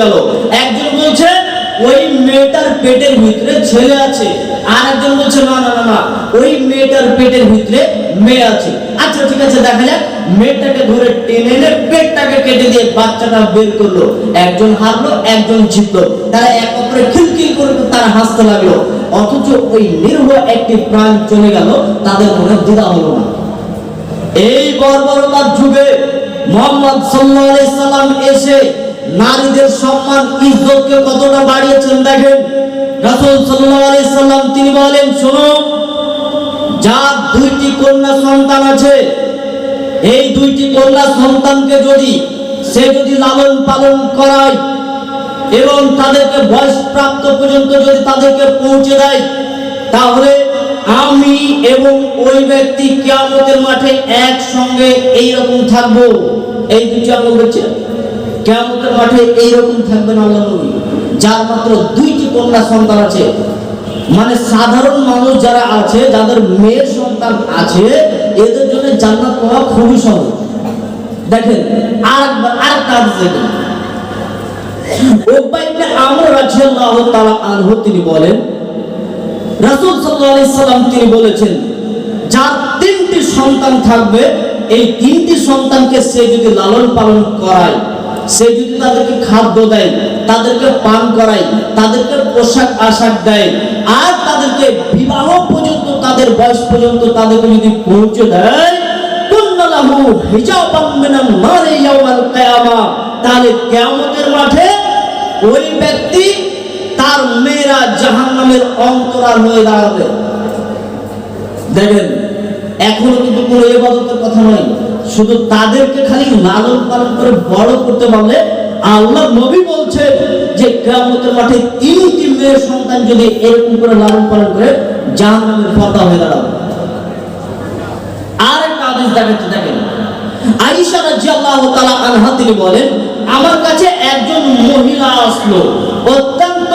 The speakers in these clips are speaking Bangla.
গেল। একজন বলছে, ওই মেয়েটার পেটের ভিতরে ছেলে আছে। আর একজন বলছে, না না না ওই মেয়েটার পেটের ভিতরে মেয়ে আছে। আচ্ছা ঠিক আছে, দেখা যাক। মেয়েটাকে ধরে টেনে এনে পেটটাকে কেটে দিয়ে বাচ্চাটা বের করল। একজন হারলো, একজন জিতলো। তারা এক অপরে খিলখিল করে তারা হাসতে লাগল। অথচ ওই নির্ভ একটি প্রাণ চলে গেল, তাদের মনে দ্বিধা হলো না। এই বর্বরতার যুগে মোহাম্মদ আলাইহি সাল্লাম এসে নারীদের সম্মান, ইজ্জতকে কতটা বাড়িয়েছেন দেখেন? রাসূল সাল্লাম তিনি বলেন, শোনো, যার দুইটি কন্যা সন্তান আছে, এই দুইটি কন্যা সন্তানকে যদি সে যদি লালন পালন করায় এবং তাদেরকে বয়স প্রাপ্ত পর্যন্ত যদি তাদেরকে পৌঁছে দেয়, তাহলে আমি এবং ওই ব্যক্তি কিয়ামতের মাঠে একসঙ্গে এইরকম থাকব। এই দুটি আঙ্গুল বলছে কিয়ামতের মাঠে এইরকম থাকবেন আল্লাহ নবী। যার মাত্র দুইটি কন্যা সন্তান আছে। মানে সাধারণ মানুষ যারা আছে, যাদের মেয়ের সন্তান আছে, এদের জন্য জান্নাত পাওয়া খুবই সহজ। দেখেন, আরেকবার, আরেকটা হাদিস দেখেন উকবা ইবনে আমর রাদিয়াল্লাহু তাআলা আনহু, তিনি বলেন, রাসূল সাল্লাল্লাহু সাল্লাম তিনি বলেছেন, যার তিনটি সন্তান থাকবে, এই তিনটি সন্তানকে সে যদি লালন পালন করায় সে যদি তাদেরকে খাদ্য দেয়, তাদেরকে পান করায়, তাদেরকে পোশাক আশাক দেয়। আর তাদেরকে বিবাহ পর্যন্ত, তাদের বয়স পর্যন্ত তাদেরকে যদি পৌঁছে দেয় হয়ে দেখেন এখনও কিন্তু কোনো ইবাদতের কথা নয়। শুধু তাদেরকে খালি লালন পালন করে বড় করতে পারলে আল্লাহ নবী বলছেন যে কিয়ামতের মাঠে তিনটি মেয়ের সন্তান যদি এরকম করে লালন পালন করে জাহান্নামের পর্দা হয়ে দাঁড়াবে। আর একটা আদেশ দেখাচ্ছে, দেখেন। আয়েশা রাদিয়াল্লাহু তাআলা আনহা তিনি বলেন, আমার কাছে একজন মহিলা আসলো, অত্যন্ত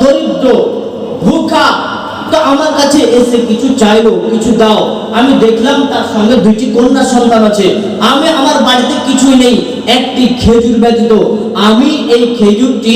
দরিদ্র তো আমার কাছে এসে কিছু চাইলো, কিছু দাও। আমি দেখলাম তার সঙ্গে দুইটি কন্যা সন্তান আছে। আমি আমার বাড়িতে কিছুই নেই, একটি খেজুর ব্যতীত। আমি এই খেজুরটি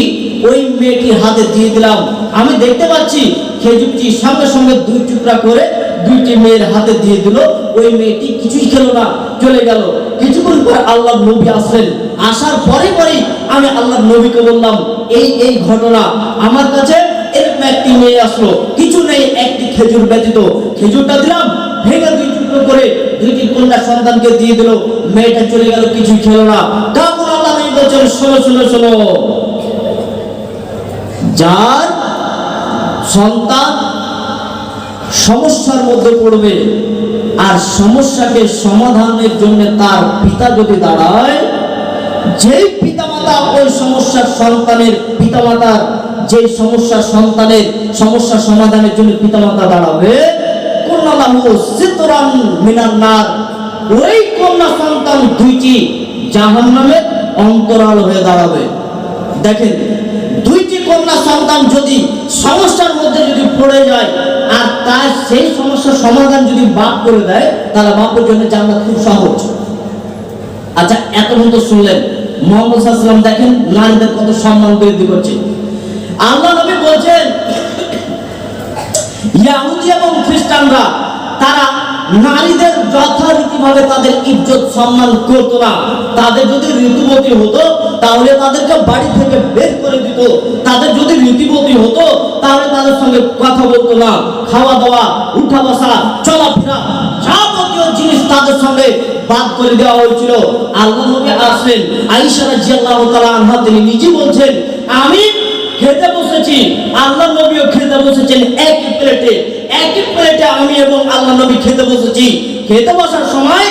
ওই মেয়েটির হাতে দিয়ে দিলাম। আমি দেখতে পাচ্ছি খেজুরটি সঙ্গে সঙ্গে দুই টুকরা করে দুইটি মেয়ের হাতে দিয়ে দিল। ওই মেয়েটি কিছুই খেলো না, চলে গেল। কিছুক্ষণ পর আল্লাহ নবী আসলেন। আসার পরে পরেই আমি আল্লাহ নবীকে বললাম, এই এই ঘটনা আমার কাছে এরকম একটি মেয়ে আসলো। কিছু নেই, একটি খেজুর ব্যতীত। খেজুরটা দিলাম, ভেঙে দুই টুকরো করে দুইটি কন্যা সন্তানকে দিয়ে দিল। মেয়েটা চলে গেল, কিছুই খেলো না। তখন আল্লাহ বলছেন, শোনো শোনো শোনো। যার সন্তান সমস্যার মধ্যে পড়বে আর সমস্যাকে সমাধানের জন্য তার পিতা যদি দাঁড়ায়, যেই পিতামাতা ওই সমস্যার সন্তানের পিতামাতার যে সমস্যা সন্তানের সমস্যা সমাধানের জন্য পিতামাতা দাঁড়াবে ওই কন্যা সন্তান দুইটি অন্তরাল হয়ে দাঁড়াবে। দেখেন, দুইটি কন্যা সন্তান যদি সমস্যার মধ্যে যদি পড়ে যায়, আর তার সেই সমস্যার সমাধান যদি বাপ করে দেয়, তাহলে বাপের জন্য জান্নাত খুব সহজ। আচ্ছা এত মতো শুনলেন, মোহাম্মদ দেখেন নারীদের কত সম্মান বৃদ্ধি করছে। আল্লাহ নবী বলছেন, ইয়াহুদি এবং খ্রিস্টানরা, তারা নারীদের যথারীতিভাবে তাদের ইজ্জত সম্মান করতো না। তাদের যদি ঋতুবতী হতো, তাহলে তাদেরকে বাড়ি থেকে বের করে দিত। তাদের যদি ঋতুবতী হতো, তাহলে তাদের সঙ্গে কথা বলতো না। খাওয়া দাওয়া উঠা বসা চলাফেরা, যাবতীয় জিনিস তাদের সঙ্গে বাদ করে দেওয়া হয়েছিল। আল্লাহ নবী আসলেন, আয়েশা রাদিয়াল্লাহু তাআলা আনহা, তিনি নিজে বলছেন, আমি খেতে বসেছি, আল্লাহ নবীও খেতে বসেছেন একই প্লেটে। একই প্লেটে আমি এবং আল্লাহ নবী খেতে বসেছি। খেতে বসার সময়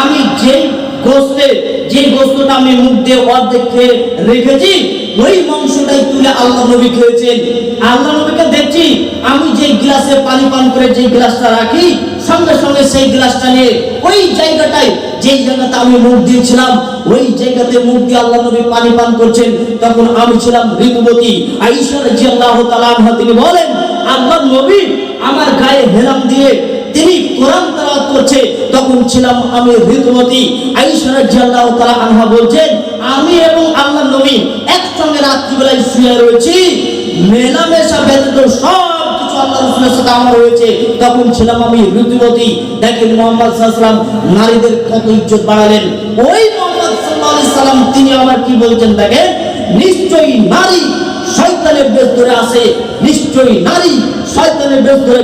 আমি যেই গোস্তে যে গোস্তটা আমি মুখ দিয়ে অর্ধেক খেয়ে রেখেছি, ওই মাংসটাই তুলে আল্লাহ নবী খেয়েছেন। আল্লাহ নবীকে দেখছি, আমি যে গ্লাসে পানি পান করে যে গ্লাসটা রাখি সঙ্গে সঙ্গে সেই গ্লাসটা নিয়ে ওই জায়গাটায়, যেই জায়গাতে আমি মুখ দিয়েছিলাম, ওই জায়গাতে মুখ দিয়ে আল্লাহ নবী পানি পান করছেন। তখন আমি ছিলাম ঋতুবতী আইসা রাদিয়াল্লাহু তাআলা আনহা, তিনি বলেন আল্লাহ নবী আমার গায়ে হেলাম দিয়ে তিনি কোরআন তেলাওয়াত করছে। তখন ছিলাম আমি ঋতুবতী আইসা রাদিয়াল্লাহু তালা আনহা বলছেন, আমি এবং আল্লাহ নবী একসঙ্গে রাত্রিবেলায় শুয়ে রয়েছি। মেলামেশা ব্যতীত সব তখন ছিলাম আমি ঋতুবতী দেখেন মোহাম্মদ সাল্লাম নারীদের কত ইজ্জত ওই মোহাম্মদ সাল্লাহ তিনি আমার কি বলছেন দেখেন? নিশ্চয়ই নারী শয়তানের ধরে আসে নিশ্চয়ই নারী শয়তানের বেশ ধরে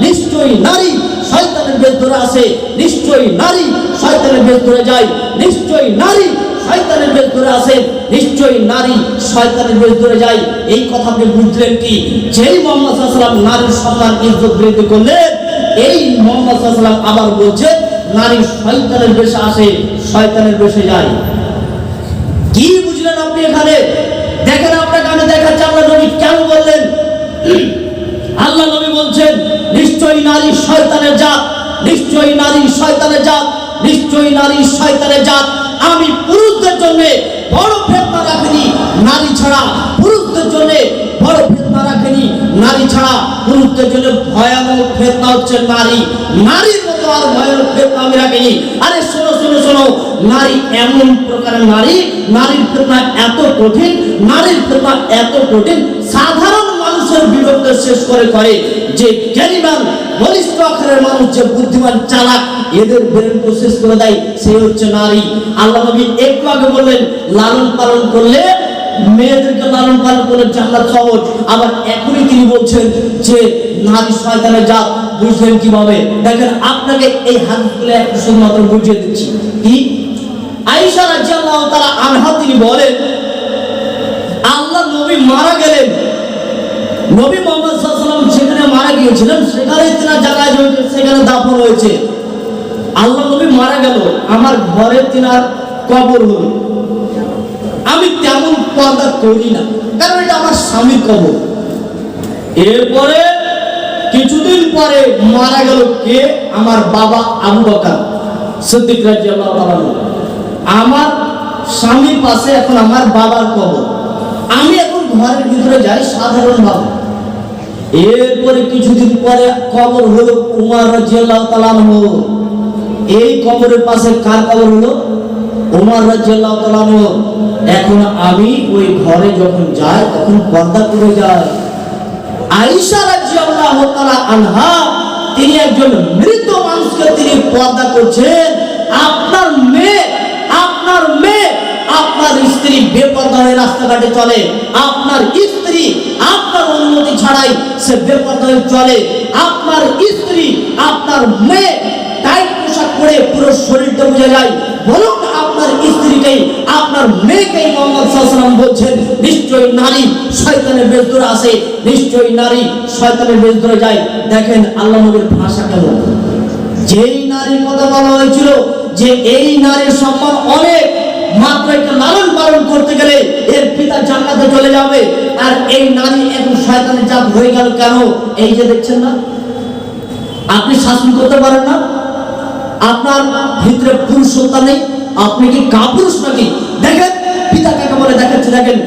নিশ্চয়ই নারী শয়তানের বেশ ধরে আসে নিশ্চয়ই নারী শয়তানের বেশ ধরে যায়, নিশ্চয়ই নারী শয়তানের বেশ ধরে আসে নিশ্চয়ই নারী শয়তানের বেশ ধরে যায়। এই কথা আপনি বুঝলেন কি? যেই মোহাম্মদ সাল্লাম নারীর সম্মান ইজ্জত বৃদ্ধি করলেন, এই মোহাম্মদ সাল্লাম আবার বলছে, নারী শয়তানের বেশে আসে, শয়তানের বেশে যায়। কি বুঝলেন আপনি এখানে? দেখেন আপনাকে আমি দেখাচ্ছি আমরা নবী কেন বললেন? আল্লাহ নবী বলছেন, নিশ্চয়ই নারী শয়তানের জাত, নিশ্চয়ই নারী শয়তানের জাত, নিশ্চয়ই নারী শয়তানের জাত। আমি পুরুষদের জন্য বড় ফেতনা রাখিনি, নারী ছাড়া পুরুষদের জন্য বড় ফেতনা রাখিনি, নারী ছাড়া পুরুষদের জন্য ভয়ানক ফেতনা হচ্ছে নারী। নারীর মতো আর ভয়ানক ফেতনা আমি রাখিনি। আরে শোনো শোনো শোনো, নারী এমন প্রকারের নারী, নারীর ফেতনা এত কঠিন, নারীর ফেতনা এত কঠিন, সাধারণ মানুষের বিরুদ্ধে শেষ করে করে যে জ্ঞানীমান বলিষ্ঠ আকারের মানুষ, যে বুদ্ধিমান চালাক, এদের ব্রেনকে শেষ করে দেয়, সে হচ্ছে নারী। আল্লাহ নবী একটু আগে বললেন, লালন পালন করলে মেয়েদেরকে লালন পালন আবার এখনই তিনি বলছেন যে, নারী বুঝলেন কীভাবে? দেখেন, আপনাকে এই একটু শুধুমাত্র বুঝিয়ে দিচ্ছি। কি? আনহা তিনি বলেন, আল্লাহ নবী মারা গেলেন। নবী মোহাম্মদ সাল্লাম যেখানে মারা গিয়েছিলেন সেখানে তিনার জায়গায় সেখানে দাফন হয়েছে। আল্লাহ নবী মারা গেল, আমার ঘরে তিনার কবর হলো। আমি তেমন পর্দা করি না, কারণ এটা আমার স্বামীর কবর। এরপরে কিছুদিন পরে মারা গেল কে? আমার বাবা আবু বকর সিদ্দিক তাআলা আনহু। আমার স্বামীর পাশে এখন আমার বাবার কবর। আমি এখন ঘরের ভিতরে যাই সাধারণ ভাবে এরপরে কিছুদিন পরে কবর হলো উমার রাজিয়াল্লাহ এই কবরের পাশে কার কবর হলো? উমার রাজিয়াল্লাহ এখন আমি ওই ঘরে যখন যাই, তখন পর্দা করে যাই। আয়েশা রাদিয়াল্লাহু তাআলা আনহা, তিনি একজন মৃত মানুষকে তিনি পর্দা করছেন। আপনার মেয়ে আপনার মেয়ে আপনার স্ত্রী বেপর্দা রাস্তাঘাটে চলে, আপনার স্ত্রী আপনার অনুমতি ছাড়াই সে বেপর্দা চলে, আপনার স্ত্রী, আপনার মেয়ে টাইট পোশাক পরে পুরো শরীরটা বোঝা যায়। বলুন আপনার স্ত্রীকেই, আপনার মেয়েকেই মোহাম্মদ সাল্লাম বলছেন, নিশ্চয়ই নারী শয়তানের বেশ ধরে আসে নিশ্চয়ই নারী শয়তানের বেশ ধরে যায়। দেখেন আল্লাহ নবীর ভাষা কেমন? যেই নারীর কথা বলা হয়েছিল, যে এই নারীর সম্মান অনেক মাত্র একটা লালন পালন করতে গেলে এর পিতা জান্নাতে চলে যাবে। আর এই নারী এখন শয়তানের জাত হয়ে গেল কেন? এই যে দেখছেন না? আপনি শাসন করতে পারেন না। আপনার ভিতরে পুরুষত্বা নেই। আপনি কি কাপুরুষ নাকি? দেখেন, পিতা কাকে বলে দেখাচ্ছে? দেখেন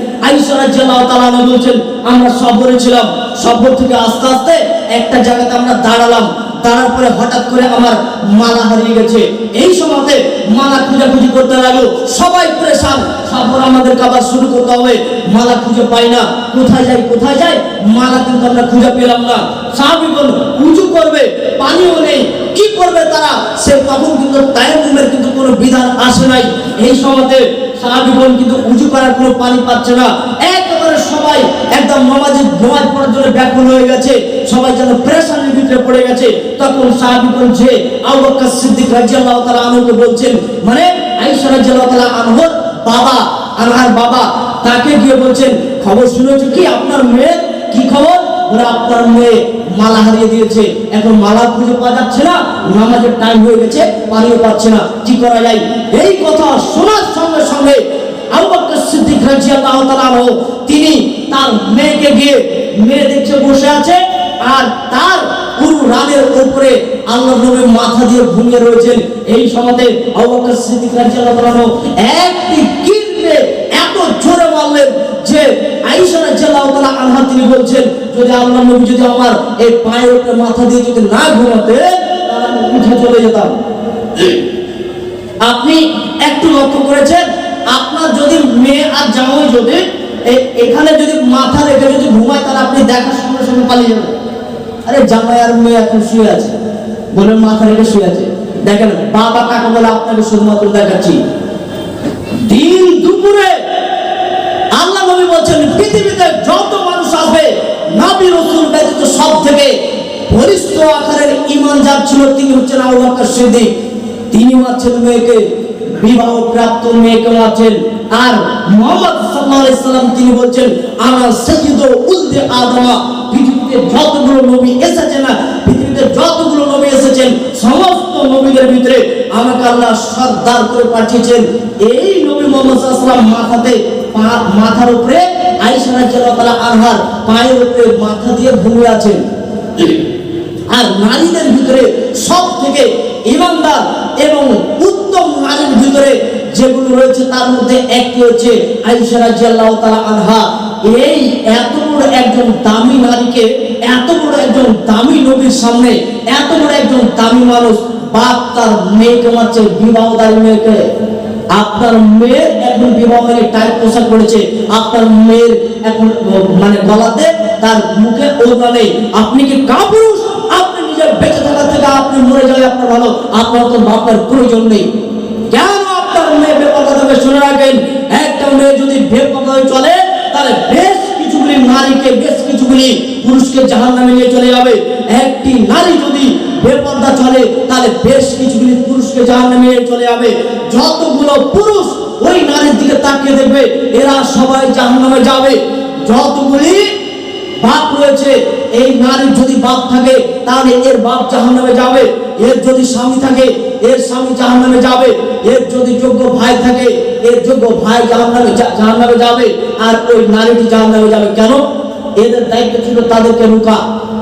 বলছেন, আমরা সফরে ছিলাম। সফর থেকে আস্তে আস্তে একটা জায়গাতে আমরা দাঁড়ালাম। দাঁড়ার পরে হঠাৎ করে আমার মালা হারিয়ে গেছে। এই সময়তে মালা খুঁজাখুঁজি করতে লাগল সবাই প্রেশান। সফর আমাদেরকে আবার শুরু করতে হবে। মালা খুঁজে পাই না। কোথায় যাই কোথায় যাই? মালা কিন্তু আমরা খুঁজে পেলাম না। সাহাবিগণ উঁচু করবে, পানিও নেই। কি করবে তারা? সে তখন কিন্তু তায়াম্মুমের কিন্তু কোনো বিধান আসে নাই। এই সময়তে সাহাবিগণ কিন্তু উঁচু করার কোনো পানি পাচ্ছে না। একেবারে সবাই একদম নামাজে নামাজ পড়ার জন্য ব্যাকুল হয়ে গেছে। সবাই যেন প্রেশারের ভিতরে পড়ে গেছে, তখন সাহাবিগণ যে আবু সিদ্দিক রাদিয়াল্লাহু তাআলা আনহুকে বলছেন মানে আয়েশা রাদিয়াল্লাহু তাআলা আনহুর বাবা, আনহার বাবা, তাকে গিয়ে বলছেন, খবর শুনেছো কি? আপনার মেয়ে? কি খবর? ওরা আপনার মেয়ে মালা হারিয়ে দিয়েছে, এখন মালা খুঁজে পাওয়া যাচ্ছে না, নামাজের টাইম হয়ে গেছে পানিও পাচ্ছে না, কি করা যায়? এই কথা শোনার সঙ্গে সঙ্গে আবু সিদ্দিক রাদিয়াল্লাহু তাআলা আনহু, তিনি তার মেয়েকে গিয়ে, মেয়ে দেখছে বসে আছে আর তার পুরো রানের উপরে আল্লাহ নবী মাথা দিয়ে ঘুমিয়ে রয়েছেন। এই সময়তে বকর সিদ্দিক রাদিয়াল্লাহু আনহু একটি কিনবে এত জোরে মারলেন যে আয়েশা রাদিয়াল্লাহু তাআলা আনহা তিনি বলছেন, যদি আল্লাহ নবী যদি আমার এই পায়ের উপরে মাথা দিয়ে যদি না ঘুমাতে তাহলে আমি উঠে চলে যেতাম। আপনি একটু লক্ষ্য করেছেন, আপনার যদি মেয়ে আর জামাই যদি এখানে যদি মাথা রেখে যদি ঘুমায়, তাহলে আপনি দেখার সঙ্গে সঙ্গে পালিয়ে যাবেন। আরে জামাই আর মেয়ে এখন শুয়ে আছে। বলে মাথা রেখে শুয়ে আছে। দেখেন, বাবা কাকা বলে আপনাকে শুধুমাত্র দেখাচ্ছি। দিন দুপুরে আল্লাহ নবী বলছেন, পৃথিবীতে যত মানুষ আসবে, নবী রসুল ব্যতীত সব থেকে বরিষ্ঠ আকারের ইমান যার ছিল, তিনি হচ্ছেন আবু বকর সিদ্দিক। তিনি মারছেন মেয়েকে বিবাহ প্রাপ্ত মেয়েকে মারছেন আর মোহাম্মদ সাল্লাল্লাহু আলাইহি সাল্লাম, তিনি বলছেন আমার সাইয়্যিদু উলদে আদমা। পৃথিবীতে যতগুলো নবী এসেছেন না, পৃথিবীতে যতগুলো নবী এসেছেন, সমস্ত নবীদের ভিতরে আমাকে আল্লাহ সর্দার করে পাঠিয়েছেন। এই নবী মোহাম্মদ সাল্লাম মাথাতে মাথার উপরে আয়েশা রাদিয়াল্লাহু আনহার পায়ের উপরে মাথা দিয়ে ঘুমিয়ে আছেন। আর নারীদের ভিতরে সব থেকে ইমানদার এবং উত্তম নারীর ভিতরে যেগুলো রয়েছে, তার মধ্যে একটি হচ্ছে আয়েশা রাদিয়াল্লাহু তাআলা আনহা। এই এত বড় একজন দামি নারীকে, এত বড় একজন দামি নবীর সামনে, এত বড় একজন দামি মানুষ, বাপ তার মেয়েকে মারছে মেয়েকে। আপনার মেয়ের এখন বিবাহ টাইট পোশাক পড়েছে আপনার মেয়ের এখন মানে গলাতে তার মুখে নেই। আপনি কি কাপুরুষ? আপনি নিজের বেঁচে থাকা আপনি মরে যাবে আপনার ভালো। আপনার তো বাপের প্রয়োজন নেই। কেন আপনার মেয়ে শুনে রাখেন, একটা মেয়ে যদি বেপরদা হয়ে চলে, তাহলে নারীকে বেশ কিছুগুলি পুরুষকে জাহান নামে নিয়ে চলে যাবে। একটি নারী যদি বেপর্দা চলে, তাহলে বেশ কিছুগুলি পুরুষকে জাহান নামে নিয়ে চলে যাবে। যতগুলো পুরুষ ওই নারীর দিকে তাকিয়ে দেখবে, এরা সবাই জাহান নামে যাবে। যতগুলি বাপ রয়েছে, এই নারীর যদি বাপ থাকে, তাহলে এর বাপ জাহান নামে যাবে। এর যদি স্বামী থাকে এর স্বামী জাহান নামে যাবে। এর যদি যোগ্য ভাই থাকে, এর যোগ্য ভাই জাহান নামে জাহান নামে যাবে। আর ওই নারীটি জাহান নামে যাবে কেন? এদের দায়িত্ব ছিল তাদেরকে রুকা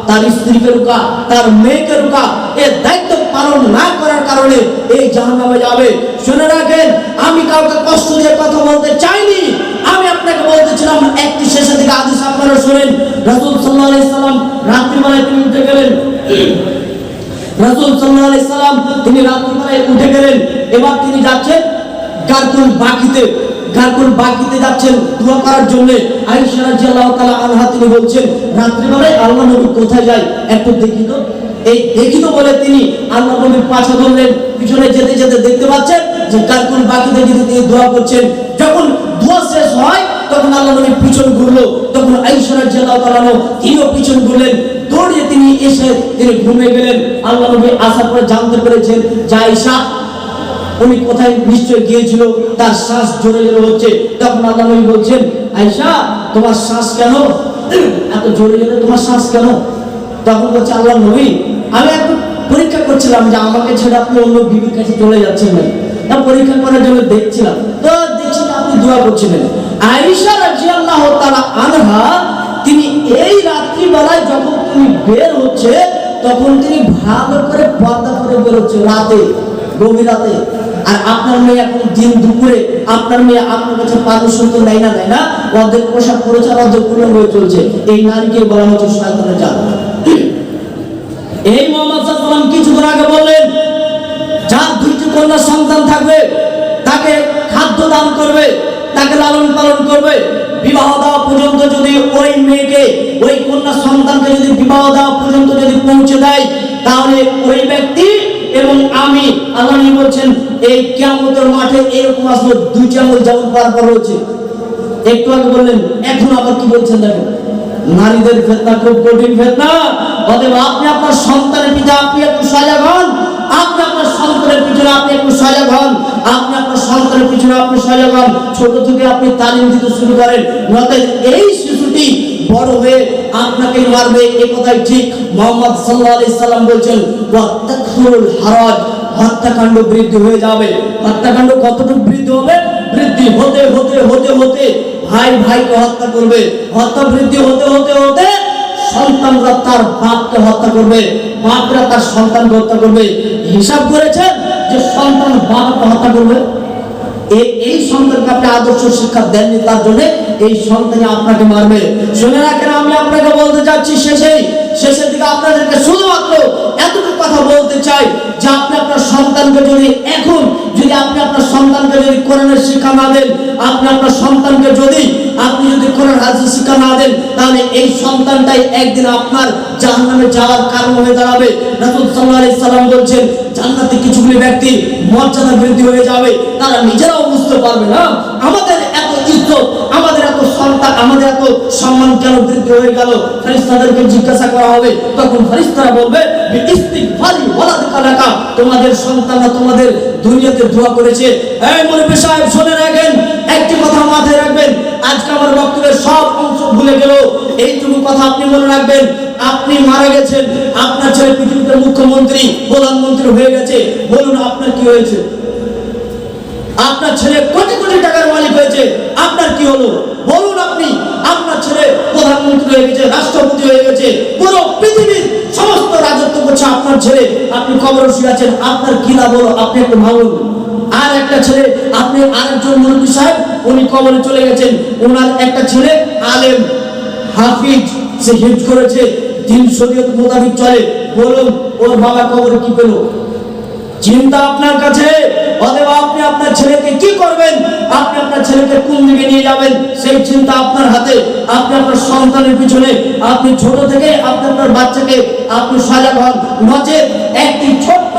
তার স্ত্রীকে রুকা তার মেয়েকে রুকা এর দায়িত্ব পালন না করার কারণে এই জাহান্নামে যাবে। শুনে রাখেন, আমি কাউকে কষ্ট দিয়ে কথা বলতে চাইনি। আমি আপনাকে বলতেছিলাম, একটি শেষের দিকে আদেশ আপনারা শুনেন। রাসূল সাল্লাল্লাহু আলাইহি সাল্লাম রাত্রিবেলায় তিনি উঠে গেলেন। রাসূল সাল্লাল্লাহু আলাইহি সাল্লাম তিনি রাত্রিবেলায় উঠে গেলেন। এবার তিনি যাচ্ছেন গারকুল বাকিতে। গারকুল বাকিতে যাচ্ছেন দোয়া করার জন্য। আয়েশা রাদিয়াল্লাহু তাআলা আনহা তিনি বলছেন, রাত্রিবেলায় আল্লাহ নবী কোথায় যায়? একটু দেখি তো। এই দেখি তো বলে তিনি আল্লাহ নবীর পাশে ধরলেন। পিছনে যেতে যেতে দেখতে পাচ্ছেন যে গারকুল বাকিতে গিয়ে তিনি দোয়া করছেন। যখন দোয়া শেষ হয়, তখন আল্লাহ নবী পিছন ঘুরলো। তখন আয়েশা রাদিয়াল্লাহু তাআলা তিনিও পিছন ঘুরলেন। দৌড়ে তিনি এসে তিনি ঘুমিয়ে গেলেন। আল্লাহ নবী আসার পরে জানতে পেরেছেন যে আয়েশা উনি কোথায় নিশ্চয় গিয়েছিল, তার শ্বাস জোরে জোরে হচ্ছে। তখন আল্লাহ নবী বলছেন, আয়েশা, তোমার শ্বাস কেন? এত জোরে জোরে তোমার শ্বাস কেন? তখন বলছে আল্লাহ নবী, আমি একটু পরীক্ষা করছিলাম যে আমাকে ছেড়ে আপনি অন্য বিবির কাছে চলে যাচ্ছেন না। তা পরীক্ষা করার জন্য দেখছিলাম। তো দেখছি আপনি দোয়া করছিলেন। আয়েশা রাদিয়াল্লাহু তাআলা আনহা, তিনি বের হচ্ছে তখন তিনি ভালো করে পর্দা করে বের হচ্ছে রাতে, গভীর রাতে। আর আপনার মেয়ে এখন দিন দুপুরে, আপনার মেয়ে আপনার কাছে পারমিশন তো নেয় না নেয় না, অর্ধেক পোশাক পরেছে আর অর্ধেক পূর্ণ হয়ে চলছে। এই নারীকে বলা হচ্ছে শয়তানের জাত এই মোহাম্মদ সাল্লাম কিছুক্ষণ আগে বললেন, যার দুইটি কন্যা সন্তান থাকবে, তাকে খাদ্য দান করবে। তাকে লালন পালন করবে। বিবাহ দেওয়া পর্যন্ত যদি ওই মেয়েকে, ওই কন্যা সন্তানকে যদি বিবাহ দেওয়া পর্যন্ত যদি পৌঁছে দেয়, তাহলে ওই ব্যক্তি এবং আমি, আল্লাহ বলছেন, এই কিয়ামতের মাঠে এরকম আসলো দুই আঙুল যেমন পর রয়েছে। একটু আগে বললেন, এখন আবার কি বলছেন দেখেন? নারীদের ফেতনা, খুব কঠিন ফেতনা। অতএব আপনি আপনার সন্তানের পিতা আপনি একটু সজাগ হন সন্তানের পিছনে আপনি একটু সজাগ হন। আপনি আপনার সন্তানের পিছনে আপনি সজাগ হন। ছোট থেকে আপনি তালিম দিতে শুরু করেন। নয়তো এই শিশুটি বড় হয়ে আপনাকে মারবে, এ কথাই ঠিক। মোহাম্মদ সাল্লাহ আলাইহি সাল্লাম বলছেন হারাজ হত্যাকাণ্ড বৃদ্ধি হয়ে যাবে। হত্যাকাণ্ড কতটুকু বৃদ্ধি হবে? বৃদ্ধি হতে হতে হতে হতে ভাই ভাইকে হত্যা করবে। হত্যা বৃদ্ধি হতে হতে হতে সন্তানরা তার বাপকে হত্যা করবে, বাপরা তার সন্তানকে হত্যা করবে। হিসাব করেছেন যে সন্তান বাপকে হত্যা করবে। এই সন্তানকে আপনি আদর্শ শিক্ষা দেননি তার জন্য, এই সন্তান আপনাকে মারবে। শুনে রাখেন, আমি আপনাকে বলতে চাচ্ছি শেষেই। শেষের দিকে আপনাদেরকে শুধুমাত্র এতটুকু কথা বলতে চাই যে আপনি আপনার সন্তানকে যদি এখন যদি আপনি আপনার সন্তানকে যদি কোরআনের শিক্ষা না দেন, আপনি আপনার সন্তানকে যদি আপনি যদি কোরআন হাজি শিক্ষা না দেন, তাহলে এই সন্তানটাই একদিন আপনার জাহান্নামে যাওয়ার কারণ হয়ে দাঁড়াবে। রাসূল আলাইহি সাল্লাম বলছেন, জান্নাতে কিছুগুলি ব্যক্তি মর্যাদা বৃদ্ধি হয়ে যাবে, তারা নিজেরাও বুঝতে পারবে না, আমাদের এত ইজ্জত তোমাদের সন্তানরা তোমাদের দুনিয়াতে করেছে। শুনে রাখেন, একটি কথা মাথায় রাখবেন। আজকে আমার বক্তব্যের সব অংশ ভুলে গেল। এইটুকু কথা আপনি মনে রাখবেন। আপনি মারা গেছেন, আপনার ছেলে পৃথিবীতে মুখ্যমন্ত্রী, প্রধানমন্ত্রী হয়ে গেছে। বলুন, আপনার কি হয়েছে? আপনার ছেলে কোটি কোটি টাকার মালিক হয়েছে। আপনার কি হলো? বলুন আপনি, আপনার ছেলে প্রধানমন্ত্রী হয়ে গেছে, রাষ্ট্রপতি হয়ে গেছে, পুরো পৃথিবীর সমস্ত রাজত্ব করছে আপনার ছেলে। আপনি শুয়ে আছেন, আপনার কি লাভ হলো? আপনি একটু ভাবুন। আর একটা ছেলে, আপনি আরেকজন মুরব্বী সাহেব, উনি কবরে চলে গেছেন। ওনার একটা ছেলে, আলেম, হাফিজ, সে হিজ করেছে। দিন শরীয়ত মোতাবিক চলে। বলুন, ওর বাবা কবরে কি পেল? চিন্তা আপনার কাছে? অতএব আপনি আপনার ছেলেকে কি করবেন? আপনি আপনার ছেলেকে কোন দিকে নিয়ে যাবেন? সেই চিন্তা আপনার হাতে। আপনি আপনার সন্তানের পিছনে। আপনি ছোট থেকে আপনি আপনার বাচ্চাকে আপনি সজাগ হন। নচেত একটি ছোট্ট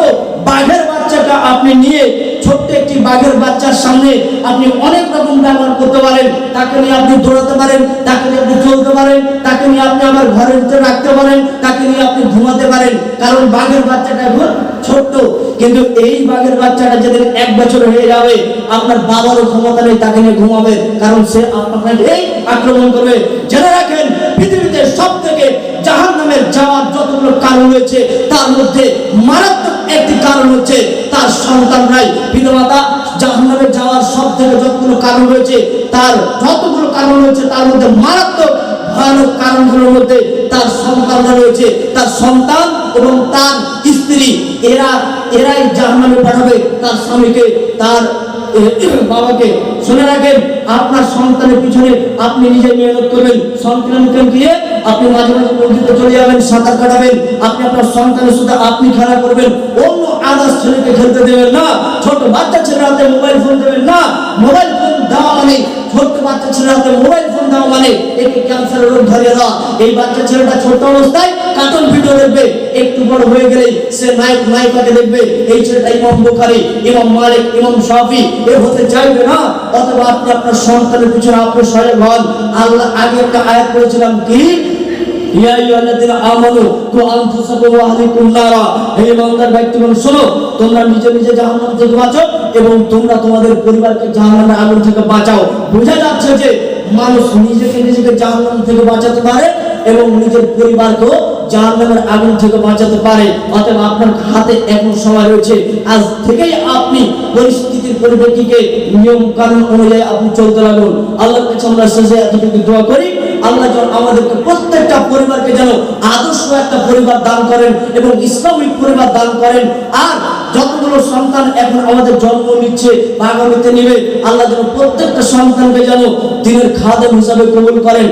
বাঘের বাচ্চাকে আপনি নিয়ে ছোট্ট একটি বাঘের বাচ্চার সামনে আপনি অনেক রকম ব্যবহার করতে পারেন। তাকে নিয়ে আপনি দৌড়াতে পারেন, তাকে নিয়ে আপনি চলতে পারেন, তাকে নিয়ে আপনি আমার ঘরের ভিতরে রাখতে পারেন, তাকে নিয়ে আপনি ঘুমাতে পারেন। কারণ বাঘের বাচ্চাটা এখন ছোট্ট। কিন্তু এই বাঘের বাচ্চাটা যেদিন এক বছর হয়ে যাবে, আপনার বাবারও ক্ষমতা নেই, তাকে নিয়ে ঘুমাবে, কারণ সে আপনাকে আক্রমণ করবে। জেনে রাখেন, পৃথিবীতে সব থেকে জাহান নামের যাওয়ার যতগুলো কারণ রয়েছে, তার মধ্যে মারাত্মক একটি কারণ হচ্ছে তার সন্তানরাই পিতামাতা জাহান নামে যাওয়ার সব থেকে যতগুলো কারণ রয়েছে, তার যতগুলো কারণ রয়েছে, তার মধ্যে মারাত্মক ভয়ানক কারণগুলোর মধ্যে তার সন্তানরা রয়েছে। তার সন্তান এবং তার স্ত্রী, এরা, এরাই জাহান্নামে পাঠাবে তার স্বামীকে, তার বাবাকে। শুনে রাখেন, আপনার সন্তানের পিছনে আপনি নিজে মেহনত করবেন সন্তানকে দিয়ে আপনি মাঝে মাঝে নদীতে চলে যাবেন, সাঁতার কাটাবেন, আপনি আপনার সন্তানের সাথে আপনি খেলা করবেন, অন্য আদার্স ছেলেকে খেলতে দেবেন না, ছোট বাচ্চা ছেলের হাতে মোবাইল ফোন দেবেন না মোবাইল ফোন দেওয়া মানে ছোট্ট বাচ্চা ছেলের মোবাইল ফোন দেওয়া মানে এই বাচ্চা ছেলেটা ছোট্ট অবস্থায় কার্টুন ভিডিও দেখবে, একটু বড় হয়ে গেলে সে নায়ক, নায়িকাকে দেখবে। এই ছেলেটা ইমাম বুখারী, ইমাম মালিক, ইমাম শাফি, এ হতে চাইবে না। অথবা আপনি আপনার সন্তানের পিছনে আপনি সজাগ হন। আল্লাহ আগে একটা আয়াত করেছিলাম কি? ইয়া আইয়ুহাল্লাযীনা আমানু কু আনফুসাকুম ওয়া আহলিকুম নারা। হে ইমানদার ব্যক্তিগণ, শোনো, তোমরা নিজে নিজে জাহান্নাম থেকে বাঁচো এবং তোমরা তোমাদের পরিবারকে জাহান্নামের আগুন থেকে বাঁচাও। বোঝা যাচ্ছে যে মানুষ নিজেকে নিজেকে জাহান্নাম থেকে বাঁচাতে পারে এবং নিজের পরিবারকেও জাহান্নামের আগুন থেকে বাঁচাতে পারে। অতএব আপনার হাতে এখন সময় রয়েছে। আজ থেকেই আপনি পরিস্থিতির পরিপ্রেক্ষিতে নিয়ম কানুন অনুযায়ী আপনি চলতে লাগুন। আল্লাহর কাছে আমরা শেষে এতটুকু দোয়া করি। আল্লাহ যেন আমাদেরকে প্রত্যেকটা পরিবারকে যেন আদর্শ একটা পরিবার দান করেন এবং ইসলামিক পরিবার দান করেন। আর যতগুলো সন্তান এখন আমাদের জন্ম নিচ্ছে বা আগামীতে নিবে, আল্লাহ যেন প্রত্যেকটা সন্তানকে যেন দিনের খাদেম হিসাবে কবুল করেন।